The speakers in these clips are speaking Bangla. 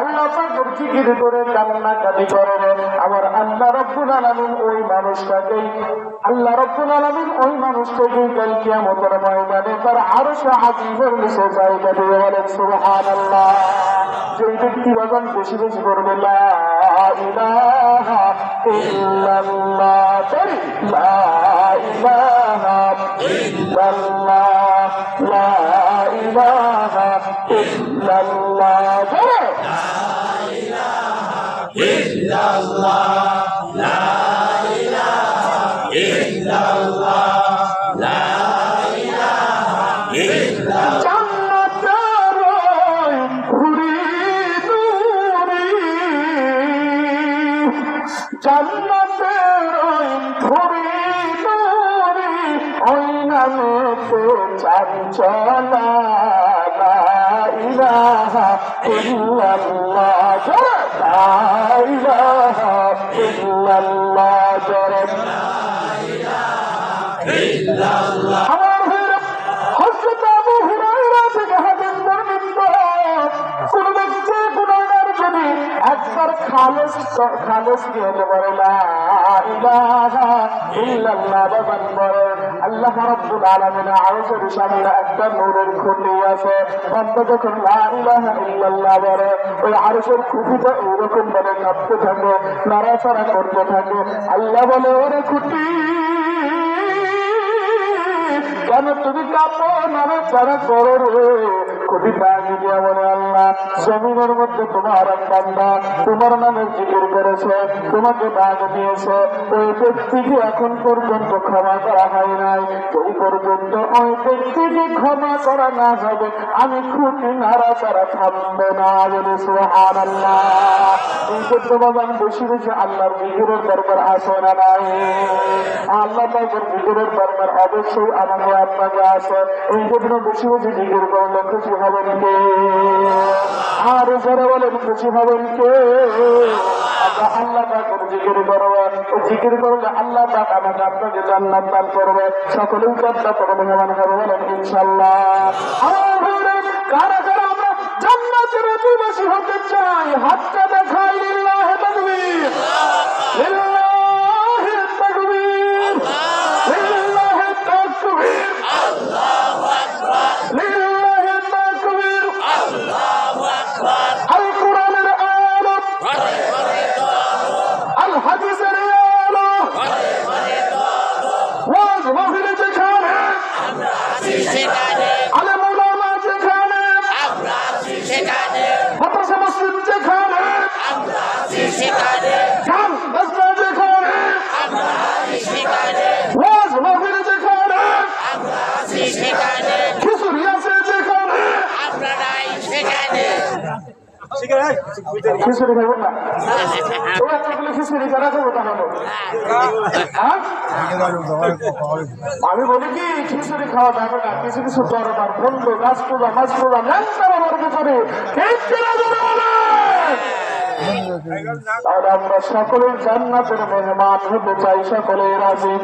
আল্লাহ করে, কান্নাকাটি করবে আমার আল্লাহ রব্বুল ওই মানুষটাকেই আল্লাহ ওই মানুষটাকেই কাল কিয়ামতের ময়দানে করবে, লা ইলাহা ইল্লাল্লাহ লা ইলাহা ইল্লাল্লাহ, লা ইলাহা ইল্লাল্লাহ। জান্নাতের ওই দূরি, জান্নাতের ওই ঘুরি দূরি, ওই নামেতে খালেস খালেস কি ইলাহা ইল্লাল্লাহ বাবান বলে আল্লাহ রাব্বুল আলামিন আরশের সামনে একটা নূরের খুঁটি আছে। বান্দা যখন লা ইলাহা ইল্লাল্লাহ বলে, ওই আরশের খুঁটিটা এরকম ভাবে কাঁপতে থাকে, নাড়াচাড়া করতে থাকে। আল্লাহ বলে, ওরে খুঁটি কেন তুমি কাপো নামে চারা করো রে? কবি বাগি বলে আল্লাহ, জমিনের মধ্যে তোমার বান্দা, তোমার নামে জিকির করেছে, তোমাকে বাগ দিয়েছে। ওই ব্যক্তিকে এখন পর্যন্ত ক্ষমা করা হয় নাই। ওই পর্যন্ত ওই ব্যক্তিকে ক্ষমা করা না হবে, আমি খুঁটি নাড়া চারা থামবো না বলে সোহান আল্লাহ এই জন্য বাবা আমি বেশি বেশি আল্লাহর জিকিরের দরকার আসে না নাই? আল্লাহ জিকিরের দরকার অবশ্যই আমাকে আপনাকে আছে এই জন্য বেশি বেশি জিকির করলে খুশি হবেন কে আর যারা বলেন খুশি হবেন কে আল্লাহ জান্নাত করবে সকলেই জান্নাত করবে মেহমান হবে বলেন ইনশাল্লাহ আমরা জান্নাতের অধিবাসী হতে চাই হাতটা দেখাই লিল্লাহ তাকবীর আমি বলি কি, খিচুড়ি খাওয়া যাবে না। কিছু কিছু দরবার বন্ধ গাছ পূজা মাছ পূজা বলেন? তাহলে আমরা সকলেই জান্নাতের মেহমান হতে চাই। সকলেই রাজি?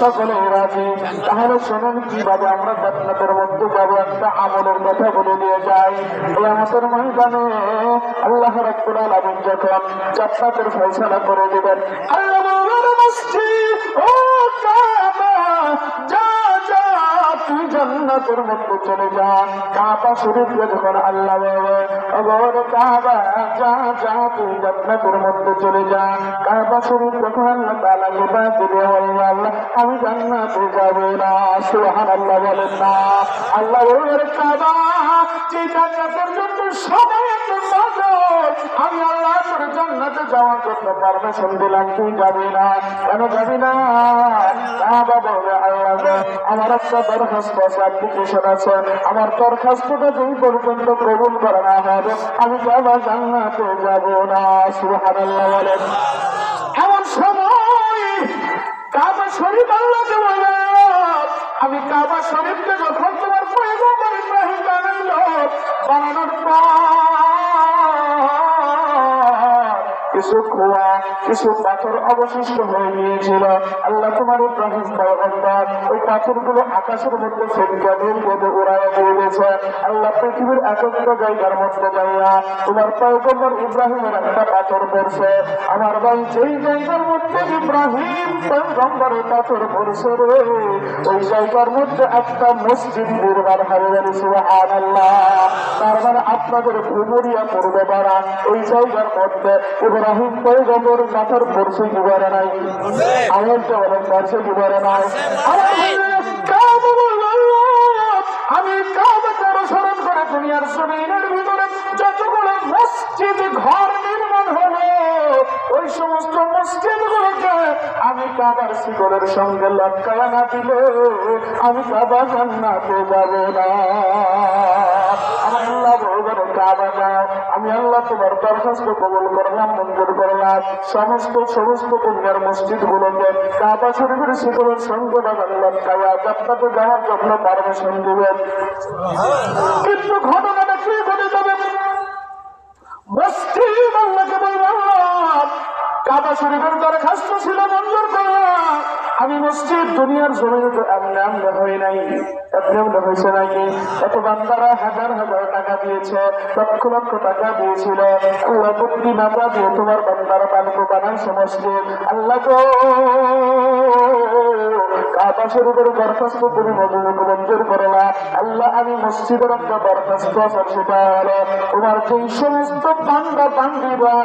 সকলেই রাজি? তাহলে শোনেন কীভাবে আমরা জান্নাতের মধ্যে যাব। একটা আমলের কথা বলে আমাদের ময়দানে আল্লাহ রাব্বুল আলামিন যখন জান্নাতের ফয়সালা করে দেবেন আল্লাহ জান্নাতের মধ্যে চলে যা। কাবা শরীফকে যখন আল্লাহ কাবা, যা যা, তুই জান্নাতের মধ্যে চলে যা। কাবা শরীফ যখন আল্লাহ তাআলা দিবে আল্লাহ, আমি জান্নাতে যাব না। সুবহানাল্লাহ না। আল্লাহ কাবা, যে জান্নাতের জন্য সবাই আমি আল্লাহ জান্নাতে যাওয়ার জন্য পারমিশন দিলাম, তুই যাবি না। কেন যাবি না? কাবা বলে আল্লাহ, আমার একটা দরখাস্ত আছে আমার দরখাস্তটা যেই পর্যন্ত কবুল করা না হবে, আমি বাবা জান্নাতে যাব না। সুবহানাল্লাহ বলেন। এমন সময় কাবা শরীফ আল্লাহকে বলে, আমি কাবা শরীফকে যখন তোমার প্রয়োজন বানানোর পর কিছু খোয়া কিছু পাথর অবশিষ্ট হয়ে গিয়েছিল। আল্লাহ তোমার ইব্রাহিম পয়গম্বর, ওই পাথরগুলো আকাশের মধ্যে ফেরিকা বের করে উড়াইয়া দিয়ে গেছে আল্লাহ পৃথিবীর একত্র জায়গার মধ্যে যাইয়া তোমার পয়গম্বর ইব্রাহিমের একটা পাথর পড়ছে। আমার ভাই, যেই জায়গার মধ্যে ইব্রাহিম পয়গম্বরের পাথর পড়ছে রে, ওই জায়গার মধ্যে একটা মসজিদ নির্মাণ হবে বলে সুবহানাল্লাহ। তার মানে আপনাদের ঘুমুরিয়া পড়বে পারা ওই জায়গার মধ্যে ইব্রাহিম পয়গম্বর মাথার পড়ছে বলে নাই আমার তো অনেক কি বলে নাই আমি কাবাকে অনুসরণ করে দুনিয়ার জমিনের ভিতরে যতগুলো মসজিদ ঘর নির্মাণ হলো, ওই সমস্ত মসজিদ গুলোকে আমি কাবার শিকলের সঙ্গে লটকায়া না দিলে, আমি কাবা জান্নাতে যাব না। আমার আমি আল্লাহ তোমার দরখাস্ত কবল করলাম মঞ্জুর করলাম। সমস্ত সমস্ত কন্যার মসজিদ গুলোকে কাবা শরীফের শিকলের সঙ্গে বাগান কাবা যাত্রাতে যাওয়ার জন্য পারমিশন দিবেন। কিন্তু ঘটনাটা কি ঘটে যাবে? মসজিদ কাবা শরীফের দরখাস্ত ছিল মঞ্জুর করা আমি মসজিদ দুনিয়ার জমিনে তো এমনি এমনি হই নাই, এমনি এমনি হয়েছে নাকি এত বান্দারা হাজার হাজার টাকা দিয়েছে, লক্ষ লক্ষ টাকা দিয়েছিল। না দিয়ে তোমার বান্দারা বানকো বানাইছে মসজিদ। আল্লাহ গো! কাবা শরীফের দরখাস্ত তুমি মঞ্জুর করলা আল্লাহ, আমি মসজিদের একটা দরখাস্ত হলো। তোমার যেই সমস্ত পান্ডা পান্ডিরা,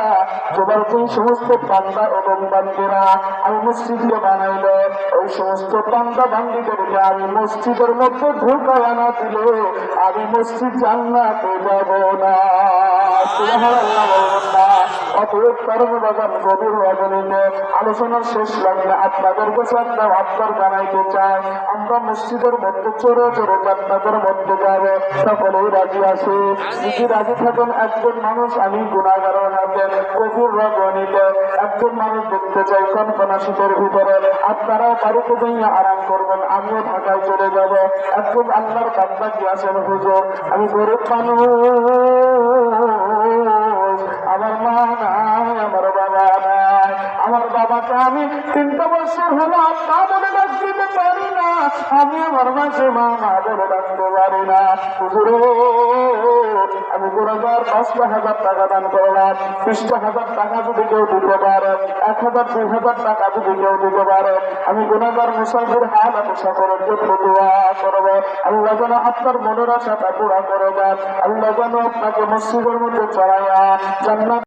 তোমার যেই সমস্ত পান্ডা এবং বান্দিরা আমি মসজিদকে বানাইলো। ওই সমস্ত পান্ডা বান্দিদেরকে আমি মসজিদের মধ্যে ঢুকায় না দিলে আমি মসজিদ জান্নাতে যাব না। না অতএব কারণ বাগান গভীর রজনীতে আলোচনার শেষ লাগলে আপনাদের কাছে একটা আবদার জানাইতে চাই। আমরা মসজিদের মধ্যে চোরে চোরে জান্নাতের মধ্যে যাবে। সকলেই রাজি আছে। যদি রাজি থাকেন, একজন মানুষ আমি গুণাগারের হাতে গভীর রজনীতে একজন মানুষ দেখতে চাই কনকনা শীতের ভিতরে। আপনারাও বাড়িতে আরাম করবেন, আমিও ঢাকায় চলে যাব। একজন আল্লাহর বান্দা কি হুজুর, আমি গরিব মানুষ। আমার মা নাই বাবাকে আমি তিনটা বছর হলো মা বলে ডাক দিতে পারি না। আমি আমার মাঝে মা মা বলে ডাকতে পারি না। আমি গুণাগার পাঁচটা হাজার টাকা দান করলাম। বিশটা হাজার টাকা যদি কেউ দিতে পারে, এক হাজার, দুই হাজার টাকা যদি কেউ দিতে পারে, আমি গুণাগার মুসাফির হাল আমি সকলের জন্য দোয়া করব। আল্লাহ যেন আপনার মনের আশাটা পুরা করে দেন। আল্লাহ যেন আপনাকে মসজিদের মধ্যে চড়াইয়া জান্নাত